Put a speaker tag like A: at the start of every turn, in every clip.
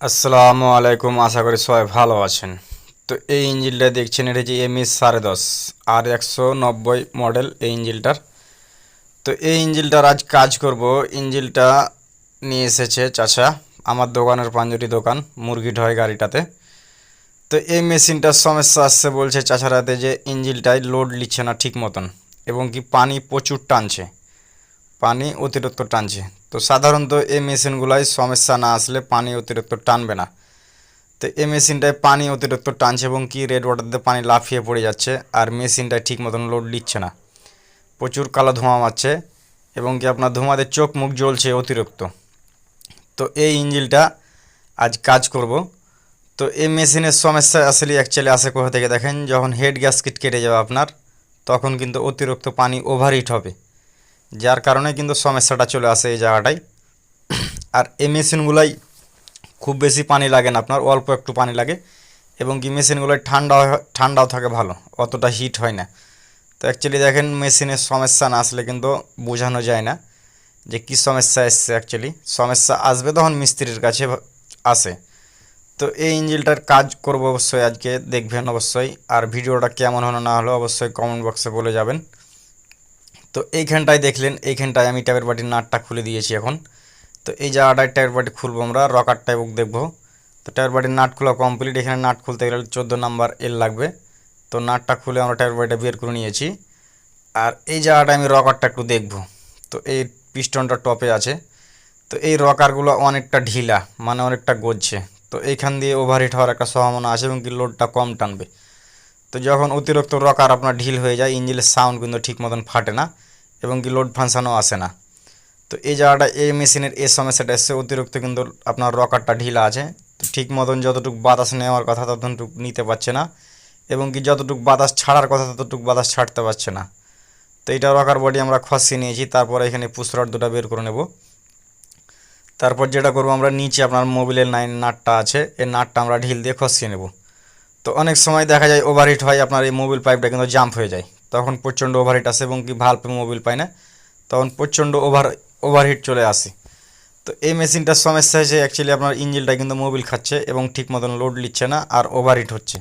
A: আসসালামু আলাইকুম, আশা করি সবাই ভালো আছেন। তো এই ইঞ্জিনটা দেখছেন, এটা যে এম এস সাড়ে দশ আর একশো নব্বই মডেল এই ইঞ্জিনটার তো এই ইঞ্জিনটার আজ কাজ করব। ইঞ্জিনটা নিয়ে এসেছে চাচা, আমার দোকানের পাঞ্জুরি দোকান, মুরগি ঢয় গাড়িটাতে। তো এই মেশিনটার সমস্যা আসছে বলছে চাচারাতে যে ইঞ্জিনটায় লোড নিচ্ছে না ঠিক মতন, এবং কি পানি প্রচুর টানছে, পানি অতিরিক্ত টানছে। তো সাধারণত এই মেশিনগুলাই সমস্যা না আসলে পানি অতিরিক্ত টানবে না। তো এই মেশিনটায় পানি অতিরিক্ত টানছে এবং কি রেড ওয়াটারতে পানি লাফিয়ে পড়ে যাচ্ছে আর মেশিনটায় ঠিক মতন লোড নিচ্ছে না। প্রচুর কালো ধোঁয়া মারছে এবং কি আপনার ধোঁয়াতে চোখ মুখ জ্বলছে অতিরিক্ত। তো এই ইঞ্জিলটা আজ কাজ করব। তো এই মেশিনের সমস্যা আসলে অ্যাকচুয়ালি আসে কোথা থেকে দেখেন? যখন হেড গ্যাসকিট কেটে যাবে আপনার, তখন কিন্তু অতিরিক্ত পানি ওভারহিট হবে। যার কারণে কিন্তু সমস্যাটা চলে আসে এই জায়গাটায় আর এই মেশিনগুলাই খুব বেশি পানি লাগে না আপনার, অল্প একটু পানি লাগে এবং কি মেশিনগুলোয় ঠান্ডা ঠান্ডাও থাকে ভালো, অতটা হিট হয় না। তো অ্যাকচুয়ালি দেখেন মেশিনের সমস্যা না আসলে কিন্তু বোঝানো যায় না যে কী সমস্যা এসছে অ্যাকচুয়ালি সমস্যা আসবে তখন মিস্ত্রির কাছে আসে। তো এই ইঞ্জিনটার কাজ করব অবশ্যই আজকে, দেখবেন অবশ্যই। আর ভিডিওটা কেমন হলো না হলো অবশ্যই কমেন্ট বক্সে বলে যাবেন। তো এইখানটায় দেখলেন, এইখানটায় আমি ট্যাপের বাটির নাটটা খুলে দিয়েছি এখন। তো এই জায়গাটায় ট্যাপের বাটি খুলবো আমরা রকার টাইপ দেখব। তো ট্যাপের বাটির নাট খোলা কমপ্লিট এখানে নাট খুলতে গেলে চোদ্দ নাম্বার এল লাগবে। তো নাটটা খুলে আমরা ট্যাপের বাটিটা বের করে নিয়েছি। আর এই জায়গাটায় আমি রকারটা একটু দেখব। তো এই পিস্টনটা টপে আছে। তো এই রকারগুলো অনেকটা ঢিলা মানে অনেকটা গজছে। তো এইখান দিয়ে ওভারহিট হওয়ার একটা সম্ভাবনা আছে এবং কি লোডটা কম টানবে। তো যখন অতিরিক্ত রকার আপনার ঢিল হয়ে যায় ইঞ্জিনের সাউন্ড কিন্তু ঠিক মতন ফাটে না। এবং কি লোড ফাংশানও আসে না। তো এই জায়গাটা, এই মেশিনের এই সমস্যাটা এসছে অতিরিক্ত কিন্তু আপনার রকারটা ঢিলা আছে। তো ঠিক মতন যতটুকু বাতাস নেওয়ার কথা ততটুকু নিতে পারছে না। এবং কি যতটুকু বাতাস ছাড়ার কথা ততটুকু বাতাস ছাড়তে পারছে না। তো এইটা রকার বডি আমরা খসিয়ে নিয়েছি, তারপর এখানে পুষরট দুটো বের করে নেব। তারপর যেটা করব আমরা, নিচে আপনার মোবিলের নাইন নাটটা আছে, এই নাটটা আমরা ঢিল দিয়ে খসিয়ে নেব। তো অনেক সময় দেখা যায় ওভারহিট হয়, আপনার এই মোবিল পাইপটা কিন্তু জাম্প হয়ে যায়। তখন প্রচণ্ড ওভারহিট আসে এবং কি ভাল্পে মোবিল পায় না। তখন প্রচণ্ড ওভার ওভারহিট চলে আসে। তো এই মেশিনটার সমস্যা হয়েছে অ্যাকচুয়ালি আপনার ইঞ্জিনটা কিন্তু মোবিল খাচ্ছে এবং ঠিক মতন লোড নিচ্ছে না আর ওভারহিট হচ্ছে।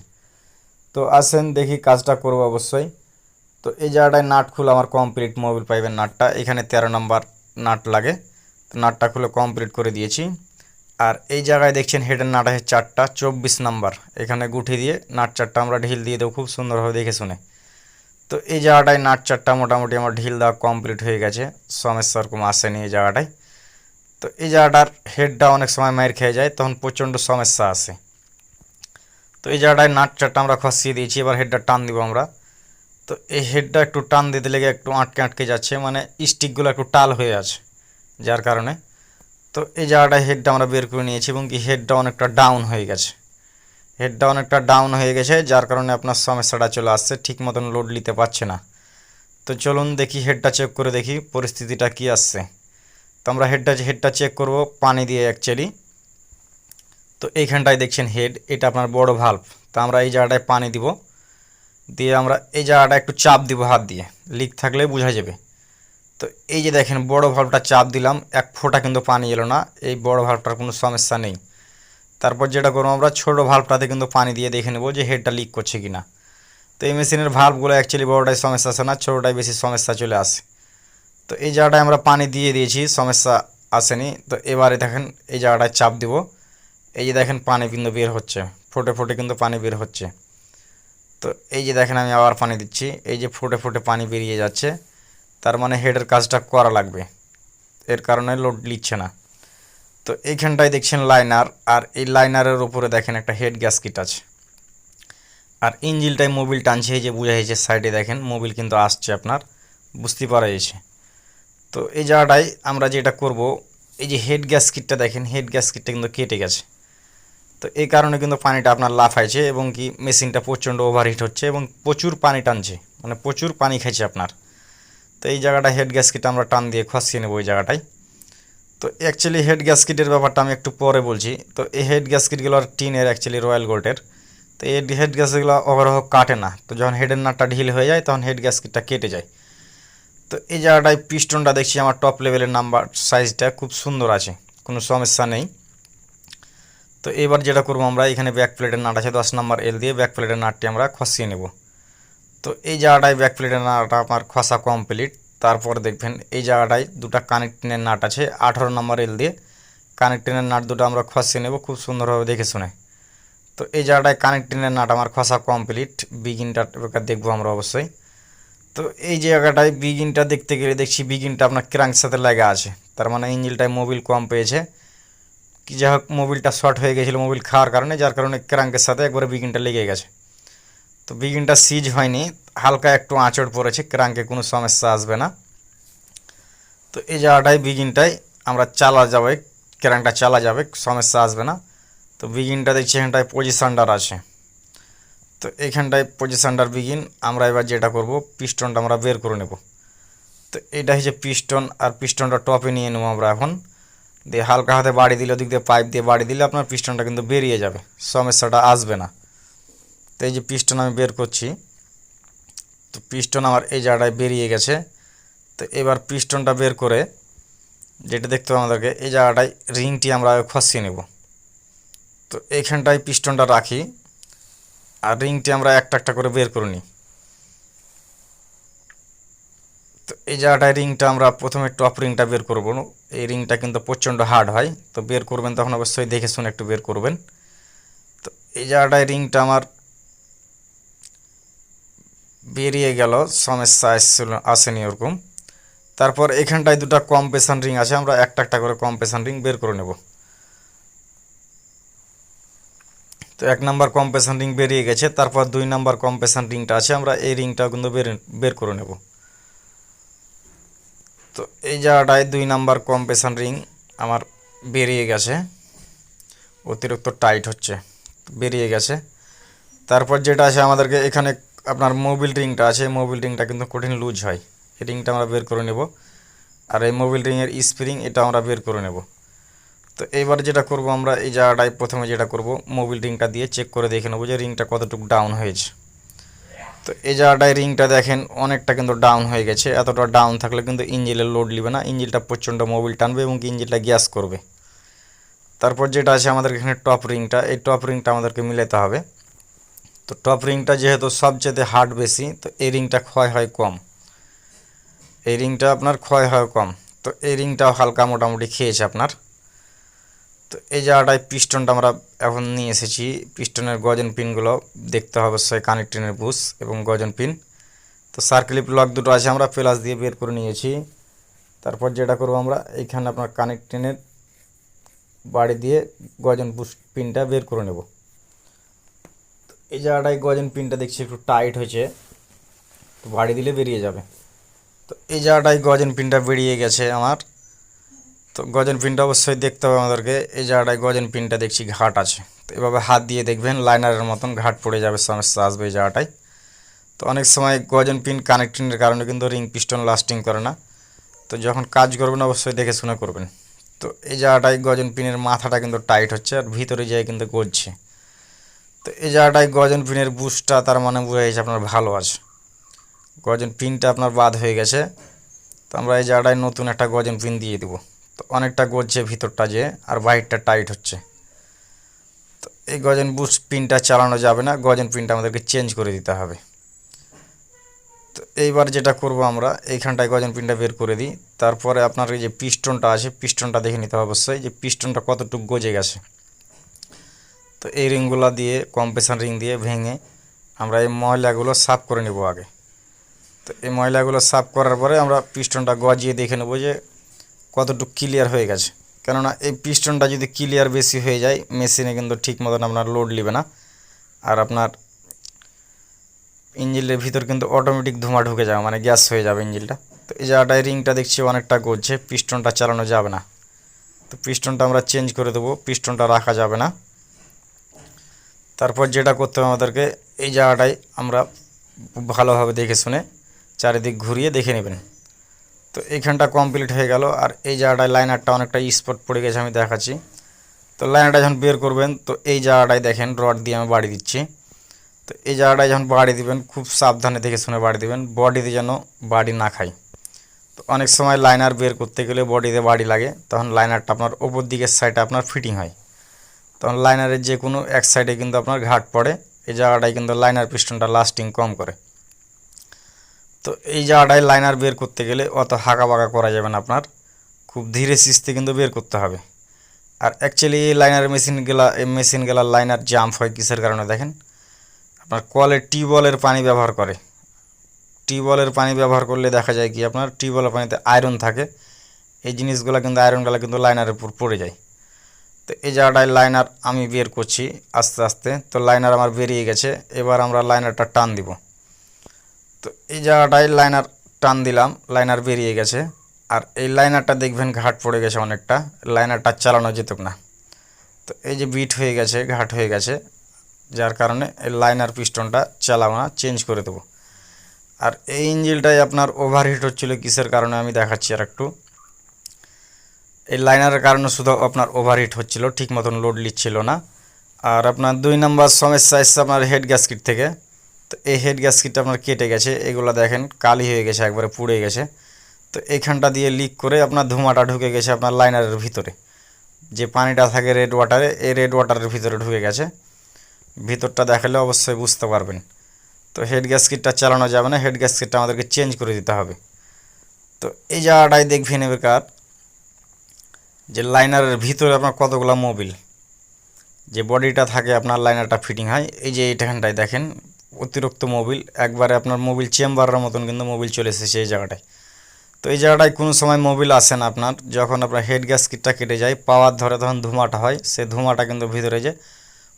A: তো আসেন, দেখি কাজটা করব অবশ্যই। তো এই জায়গাটায় নাট খুলে আমার কমপ্লিট মোবিল পাইবেন নাটটা। এখানে তেরো নম্বর নাট লাগে। তো নাটটা খুলে কমপ্লিট করে দিয়েছি। আর এই জায়গায় দেখছেন হেডের নাট আছে চারটা, চব্বিশ নাম্বার। এখানে গুঠি দিয়ে নাট চারটা আমরা ঢিল দিয়ে দেবো, খুব সুন্দরভাবে দেখে শুনে। তো এই জায়গাটায় নাট চারটা মোটামুটি আমার ঢিল দেওয়া কমপ্লিট হয়ে গেছে। সমস্যা ওরকম আসেনি এই জায়গাটায়। তো এই জায়গাটার হেডটা অনেক সময় মায়ের খেয়ে যায়, তখন প্রচণ্ড সমস্যা আসে। তো এই জায়গাটায় নাট চারটা আমরা খসিয়ে দিয়েছি, এবার হেডটা টান দিব আমরা। তো এই হেডটা একটু টান দিতে লেগে একটু আটকে আটকে যাচ্ছে মানে স্টিকগুলো একটু টাল হয়ে আছে, যার কারণে। তো এই জায়গাটায় হেডটা আমরা বের করে নিয়েছি এবং কি হেডটা অনেকটা ডাউন হয়ে গেছে। হেডটা অনেকটা ডাউন হয়ে গেছে, যার কারণে আপনার সমস্যাটা চলে আসছে, ঠিক মতন লোড নিতে পারছে না। তো চলুন দেখি হেডটা চেক করে দেখি, পরিস্থিতিটা কি আসছে। তো আমরা হেডটা হেডটা চেক করব, পানি দিয়ে অ্যাকচুয়ালি তো এইখানটায় দেখছেন হেড এটা আপনার বড় ভাল্ব তো আমরা এই জায়গাটায় পানি দিব, দিয়ে আমরা এই জায়গাটা একটু চাপ দিব হাত দিয়ে লিক থাকলে বোঝা যাবে। তো এই যে দেখেন, বড় ভাল্বটা চাপ দিলাম, এক ফোঁটা কিন্তু পানি এলো না, এই বড় ভাল্বটার কোনো সমস্যা নেই। তারপর যেটা করব, আমরা ছোটো ভাল্বটাতে কিন্তু পানি দিয়ে দেখে নেব যে হেডটা লিক করছে কি না তো এই মেশিনের ভাল্বগুলো অ্যাকচুয়ালি বড়োটাই সমস্যা আসে না ছোটোটাই বেশি সমস্যা চলে আসে। তো এই জায়গাটায় আমরা পানি দিয়ে দিয়েছি, সমস্যা আসেনি। তো এবারে দেখেন এই জায়গাটায় চাপ দিব। এই যে দেখেন পানি কিন্তু বের হচ্ছে, ফোটে ফোটে কিন্তু পানি বের হচ্ছে। তো এই যে দেখেন আমি আবার পানি দিচ্ছি, এই যে ফুটে ফুটে পানি বেরিয়ে যাচ্ছে। তার মানে হেডের কাজটা করা লাগবে। এর কারণে লোড নিচ্ছে না। তো এইখানটায় দেখছেন লাইনার আর এই লাইনারের উপরে দেখেন একটা হেড গ্যাসকিট আছে। আর ইঞ্জিলটায় মোবিল টানছে, এই যে বোঝা যাচ্ছে সাইডে দেখেন মোবিল কিন্তু আসছে আপনার বুঝতে পারা যাচ্ছে। তো এই জায়গাটায় আমরা যেটা করব, এই যে হেড গ্যাসকিটটা দেখেন হেড গ্যাসকিটটা কিন্তু কেটে গেছে। তো এই কারণে কিন্তু পানিটা আপনার লাফাইছে এবং কি মেশিনটা প্রচণ্ড ওভারহিট হচ্ছে এবং প্রচুর পানি টানছে মানে প্রচুর পানি খাইছে আপনার। তো এই জায়গাটা হেড গ্যাসকিট আমরা টান দিয়ে খসিয়ে নেব ওই জায়গাটায়। তো অ্যাকচুয়ালি হেড গ্যাসকিটের ব্যাপারটা আমি একটু পরে বলছি। তো এই হেড গ্যাসকিটগুলো আর টিনের অ্যাকচুয়ালি রয়্যাল গোল্ডের তো এই হেড গ্যাসগুলো ওভারহ কাটে না। তো যখন হেডের নাটটা ঢিল হয়ে যায়, তখন হেড গ্যাসকিটটা কেটে যায়। তো এই জায়গাটায় পিস্টনটা দেখছি, আমার টপ লেভেলের নাম্বার সাইজটা খুব সুন্দর আছে, কোনো সমস্যা নেই। তো এবার যেটা করব আমরা, এখানে ব্যাক প্লেটের নাট আছে, দশ নম্বর এল দিয়ে ব্যাক প্লেটের নাটটি আমরা খসিয়ে নেব। তো এই জায়গাটায় ব্যাক প্লেটের নাটটা আমার খসা কমপ্লিট তারপর দেখবেন এই জায়গাটায় দুটো কানেক্টিংয়ের নাট আছে, আঠারো নম্বর এল দিয়ে। কানেক্টিংয়ের নাট দুটো আমরা খসিয়ে নেব খুব সুন্দরভাবে দেখে শুনে। তো এই জায়গাটায় কানেক্টিংয়ের নাট আমার খসা কমপ্লিট, বিগিনটা এবার দেখব আমরা অবশ্যই। তো এই জায়গাটায় বিগিনটা দেখতে গেলে দেখছি বিগিনটা আপনার ক্রাঙ্কের সাথে লাগা আছে। তার মানে ইঞ্জিলটায় মোবিল কম পেয়েছে। কি যাই হোক, মোবিলটা শর্ট হয়ে গেছিল, মোবিল খাওয়ার কারণে, যার কারণে ক্রাঙ্কের সাথে একবারে বিগিনটা লেগে গেছে। তো বিগিনটা সিজ হয়নি, হালকা একটু আঁচড় পড়েছে, ক্রাঙ্কে কোনো সমস্যা আসবে না। তো এই জায়গাটায় বিগিনটায় আমরা চালা যাবে ক্রাঙ্কটা চালা যাবে, সমস্যা আসবে না। তো বিগিনটা দেখছি এখানটায় পজিশানটার আছে। তো এখানটায় পজিশানটার বিগিন আমরা এবার যেটা করব, পিস্টনটা আমরা বের করে নেব। তো এটা হচ্ছে পিস্টন, আর পিস্টনটা টপে নিয়ে নেব আমরা এখন। দিয়ে হালকা হাতে বাড়ি দিলে, ওদিক দিয়ে পাইপ দিয়ে বাড়ি দিলে আপনার পিস্টনটা কিন্তু বেরিয়ে যাবে, সমস্যাটা আসবে না। তো এই যে পিস্টন আমি বের করছি, তো পিস্টন আমার এই জায়গাটায় বেরিয়ে গেছে। তো এবার পিস্টনটা বের করে যেটা দেখতে হবে আমাদেরকে, এই জায়গাটায় রিংটি আমরা খসিয়ে নেব। তো এইখানটায় পিস্টনটা রাখি, আর রিংটি আমরা একটা একটা করে বের করে নিই। তো এই জায়গাটায় রিংটা আমরা প্রথমে টপ রিংটা বের করব। এই রিংটা কিন্তু প্রচণ্ড হার্ড হয়, তো বের করবেন তখন অবশ্যই দেখে শুনে একটু বের করবেন। তো এই জায়গাটায় রিংটা আমার বেরিয়ে গেল সমস্যা এসেছিল আসেনি ওরকম। তারপর এখানটায় দুটো কম্পেশন রিং আছে, আমরা একটা একটা করে কম্পেশন রিং বের করে নেব। তো এক নাম্বার কম্পেশন রিং বেরিয়ে গেছে, তারপর দুই নাম্বার কম্পেশন রিংটা আছে, আমরা এই রিংটা কিন্তু বের বের করে নেব। তো এই জায়গাটায় দুই নাম্বার কম্পেশন রিং আমার বেরিয়ে গেছে, অতিরিক্ত টাইট হচ্ছে, বেরিয়ে গেছে। তারপর যেটা আছে আমাদেরকে এখানে আপনার মোবিল রিংটা আছে মোবিল রিংটা কিন্তু কঠিন লুজ হয়। এই রিংটা আমরা বের করে নেব। আর এই মোবিল রিংয়ের স্প্রিং এটা আমরা বের করে নেব। তো এবার যেটা করব আমরা, এই জায়গাটায় প্রথমে যেটা করব মোবিল রিংটা দিয়ে চেক করে দেখে নেব যে রিংটা কতটুকু ডাউন হয়েছে। তো এই জায়গাটায় রিংটা দেখেন, অনেকটা কিন্তু ডাউন হয়ে গেছে। এতটা ডাউন থাকলে কিন্তু ইঞ্জিনের লোড নেবে না। ইঞ্জিনটা প্রচণ্ড মোবিল টানবে এবং ইঞ্জিনটা গ্যাস করবে। তারপর যেটা আছে আমাদের এখানে টপ রিংটা এই টপ রিংটা আমাদেরকে মিলাতে হবে। তো টপ রিংটা যেহেতু সবচেয়ে হার্ড বেশি, তো এই রিংটা ক্ষয় হয় কম। এই রিংটা আপনার ক্ষয় হয় কম, তো এই রিংটাও হালকা মোটামুটি খেয়েছে আপনার। তো এই জায়গাটায় পিস্টনটা আমরা এখন নিয়ে এসেছি। পিস্টনের গজন পিনগুলো দেখতে হবে অবশ্যই কানেক্টিনের বুশ এবং গজন পিন তো সার্কেলিপ লক দুটো আছে, আমরা প্লাস দিয়ে বের করে নিয়েছি। তারপর যেটা করব আমরা, এইখানে আপনার কানেক্টিনের বাড়ি দিয়ে গজন বুশ পিনটা বের করে নেব। এই জায়গাটায় গজন পিনটা দেখছি একটু টাইট হয়েছে। তো বাড়ি দিলে বেরিয়ে যাবে। তো এই জায়গাটায় গজেন পিনটা বেরিয়ে গেছে আমার। তো গজন পিনটা অবশ্যই দেখতে হবে আমাদেরকে। এই জায়গাটায় গজেন পিনটা দেখছি ঘাট আছে। তো এভাবে হাত দিয়ে দেখবেন, লাইনারের মতন ঘাট পড়ে যাবে, সমস্যা আসবে এই জায়গাটায়। তো অনেক সময় গজন পিন কানেক্টিংয়ের কারণে কিন্তু রিং পিস্টন লাস্টিং করে না। তো যখন কাজ করবেন, অবশ্যই দেখে শুনে করবেন। তো এই জায়গাটায় গজন পিনের মাথাটা কিন্তু টাইট হচ্ছে আর ভিতরে যায় কিন্তু গড়ছে তো এই জায়গাটায় গজন পিনের বুশটা, তার মানে বোঝা গেছে আপনার ভালো আছে। গজন পিনটা আপনার বাদ হয়ে গেছে। তো আমরা এই জায়গাটায় নতুন একটা গজন পিন দিয়ে দেবো। তো অনেকটা গজছে ভিতরটা যে, আর বাইরটা টাইট হচ্ছে। তো এই গজন বুশ পিনটা চালানো যাবে না গজন পিনটা আমাদেরকে চেঞ্জ করে দিতে হবে। তো এইবার যেটা করব আমরা, এইখানটায় গজন পিনটা বের করে দিই। তারপরে আপনার এই যে পিস্টনটা আছে পিস্টনটা দেখে নিতে হবে অবশ্যই যে পিস্টনটা কতটুকু গজে গেছে। তো এই রিংগুলো দিয়ে, কম্প্রেশন রিং দিয়ে ভেঙে আমরা এই ময়লাগুলো সাফ করে নেব আগে। তো এই ময়লাগুলো সাফ করার পরে আমরা পিস্টনটা গজিয়ে দেখে নেব যে কতটুকু ক্লিয়ার হয়ে গেছে। কেননা এই পিস্টনটা যদি ক্লিয়ার বেশি হয়ে যায়, মেশিনে কিন্তু ঠিক মতন আপনার লোড নেবে না। আর আপনার ইঞ্জিনের ভিতর কিন্তু অটোমেটিক ধোঁয়া ঢুকে যাবে মানে গ্যাস হয়ে যাবে ইঞ্জিনটা তো এই জায়গাটায় রিংটা দেখছি অনেকটা গজছে, পিস্টনটা চালানো যাবে না। তো পিস্টনটা আমরা চেঞ্জ করে দেবো, পিস্টনটা রাখা যাবে না। তারপর যেটা করতে হবে আমাদেরকে, এই জায়গাটায় আমরা ভালোভাবে দেখে শুনে চারিদিক ঘুরিয়ে দেখে নেবেন। তো এইখানটা কমপ্লিট হয়ে গেল, আর এই জায়গাটায় লাইনারটা অনেকটা স্পট পড়ে গেছে আমি দেখাচ্ছি। তো লাইনারটা যখন বের করবেন, তো এই জায়গাটায় দেখেন রড দিয়ে আমি বাড়ি দিচ্ছি। তো এই জায়গাটায় যখন বাড়ি দিবেন, খুব সাবধানে দেখে শুনে বাড়ি দিবেন বডিতে যেন বাড়ি না খায়। তো অনেক সময় লাইনার বের করতে গেলে বডিতে বাড়ি লাগে, তখন লাইনারটা আপনার ওপর দিকের সাইডে আপনার ফিটিং হয়। তখন লাইনারের যে কোনো এক সাইডে কিন্তু আপনার ঘাট পড়ে। এই জায়গাটায় কিন্তু লাইনার পিস্টনটা লাস্টিং কম করে। তো এই জায়গাটায় লাইনার বের করতে গেলে অত হাঁকা বাঁকা করা যাবে না আপনার। খুব ধীরে সিস্তে কিন্তু বের করতে হবে। আর অ্যাকচুয়ালি এই লাইনার মেশিনগুলা এই মেশিনগুলার লাইনার জাম্প হয় কিসের কারণে দেখেন? আপনার কলের টিউবওয়েলের পানি ব্যবহার করে। টিউবওয়েলের পানি ব্যবহার করলে দেখা যায় কি আপনার টিউবওয়েলের পানিতে আয়রন থাকে। এই জিনিসগুলো কিন্তু আয়রনগুলো কিন্তু লাইনারের উপর পড়ে যায়। তো এই জায়গাটায় লাইনার আমি বের করছি আস্তে আস্তে। তো লাইনার আমার বেরিয়ে গেছে, এবার আমরা লাইনারটা টান দিব। তো এই জায়গাটায় লাইনার টান দিলাম লাইনার বেরিয়ে গেছে। আর এই লাইনারটা দেখবেন ঘাট পড়ে গেছে অনেকটা লাইনারটা চালানো যেত না। তো এই যে বিট হয়ে গেছে, ঘাট হয়ে গেছে, যার কারণে এই লাইনার পিস্টনটা চালাবো না চেঞ্জ করে দেবো। আর এই ইঞ্জিনটাই আপনার ওভারহিট হচ্ছিল কিসের কারণে আমি দেখাচ্ছি আর একটু এই লাইনারের কারণে শুধু আপনার ওভারহিট হচ্ছিল, ঠিক মতন লোড নিচ্ছিল না। আর আপনার দুই নম্বর সমস্যা এসছে আপনার হেড গ্যাসকিট থেকে, তো এই হেড গ্যাসকিটটা আপনার কেটে গেছে, এগুলো দেখেন কালি হয়ে গেছে, একবারে পুড়ে গেছে। তো এইখানটা দিয়ে লিক করে আপনার ধোঁয়াটা ঢুকে গেছে আপনার লাইনারের ভিতরে। যে পানিটা থাকে রেড ওয়াটারে এই রেড ওয়াটারের ভিতরে ঢুকে গেছে। ভিতরটা দেখালে অবশ্যই বুঝতে পারবেন। তো হেড গ্যাসকিটটা চালানো যাবে না হেড গ্যাসকিটটা আমাদেরকে চেঞ্জ করে দিতে হবে। তো এই জায়গাটায় দেখবেন এবার যে লাইনারের ভিতরে আপনার কতগুলো মোবিল, যে বডিটা থাকে আপনার লাইনারটা ফিটিং হয়, এই যে এইখানটায় দেখেন, অতিরিক্ত মোবিল, একবারে আপনার মোবিল চেম্বারের মতন কিন্তু মোবিল চলে এসেছে এই জায়গাটায়। তো এই জায়গাটায় কোনো সময় মোবিল আসে না আপনার, যখন আপনার হেড গ্যাস কিটটা কেটে যায়, পাওয়ার ধরে তখন ধোঁয়াটা হয়, সে ধোঁয়াটা কিন্তু ভিতরে যে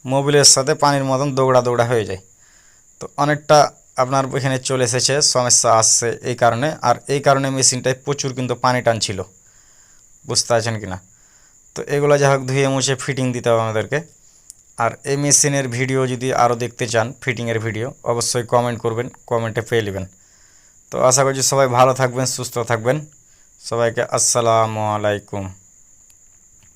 A: মোবিলের সাথে পানির মতন দৌড়া দৌড়া হয়ে যায়। তো অনেকটা আপনার এখানে চলে এসেছে, সমস্যা আসছে এই কারণে, আর এই কারণে মেশিনটায় প্রচুর কিন্তু পানি টানছিল। বুঝতে পারছেন কি না? তো এগুলো যা হোক ধুয়ে মুছে ফিটিং দিতে হবে আমাদেরকে। আর এই মেশিনের ভিডিও যদি আরও দেখতে চান ফিটিংয়ের ভিডিও, অবশ্যই কমেন্ট করবেন কমেন্টে পেয়ে নেবেন। তো আশা করছি সবাই ভালো থাকবেন, সুস্থ থাকবেন। সবাইকে আসসালামু আলাইকুম।